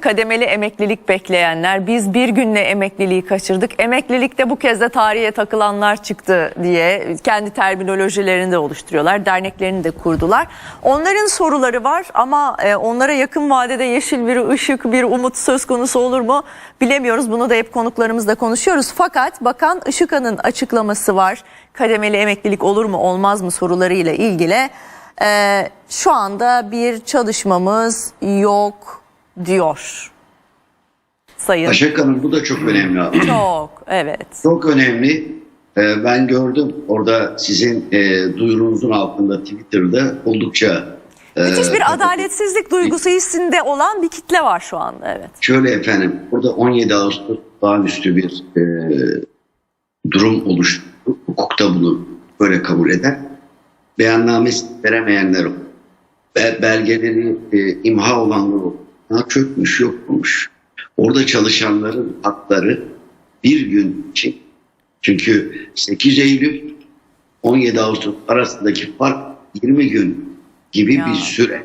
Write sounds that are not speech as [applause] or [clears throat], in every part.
Kademeli emeklilik bekleyenler, biz bir günle emekliliği kaçırdık. Emeklilikte bu kez de tarihe takılanlar çıktı diye kendi terminolojilerini de oluşturuyorlar. Derneklerini de kurdular. Onların soruları var ama e, onlara yakın vadede yeşil bir ışık, bir umut söz konusu olur mu bilemiyoruz. Bunu da hep konuklarımızla konuşuyoruz. Fakat Bakan Işıkhan'ın açıklaması var. Kademeli emeklilik olur mu olmaz mı sorularıyla ilgili. E, şu anda bir çalışmamız yok diyor. Sayın. Başak Hanım bu da çok önemli abi. [clears throat] Çok evet. Çok önemli. Ee, ben gördüm orada sizin e, duyurunuzun altında Twitter'da oldukça e, Müthiş bir [laughs] adaletsizlik duygusu hissinde olan bir kitle var şu anda evet. Şöyle efendim burada 17 Ağustos doğaüstü bir e, durum oluştu. Hukukta bunu böyle kabul eden beyannamesi veremeyenler oldu. Be- belgeleri e, imha olanlar oldu. Ha, çökmüş yok olmuş. Orada çalışanların hakları bir gün için çünkü 8 Eylül 17 Ağustos arasındaki fark 20 gün gibi Ya. bir süre.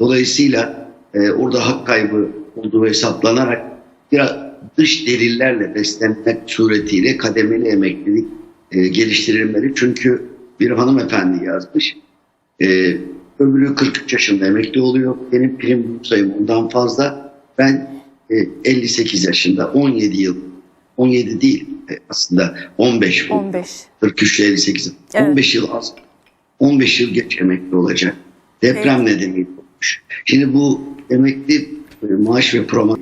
Dolayısıyla e, orada hak kaybı olduğu hesaplanarak biraz dış delillerle beslenmek suretiyle kademeli emeklilik e, geliştirilmeli. Çünkü bir hanımefendi yazmış. E, öbürü 43 yaşında emekli oluyor. Benim prim sayım ondan fazla. Ben e, 58 yaşında 17 yıl 17 değil e, aslında 15 oldu. 15. 43 ile 58. Evet. 15 yıl az. 15 yıl geç emekli olacak. Deprem nedeniyle olmuş. Şimdi bu emekli e, maaş ve proma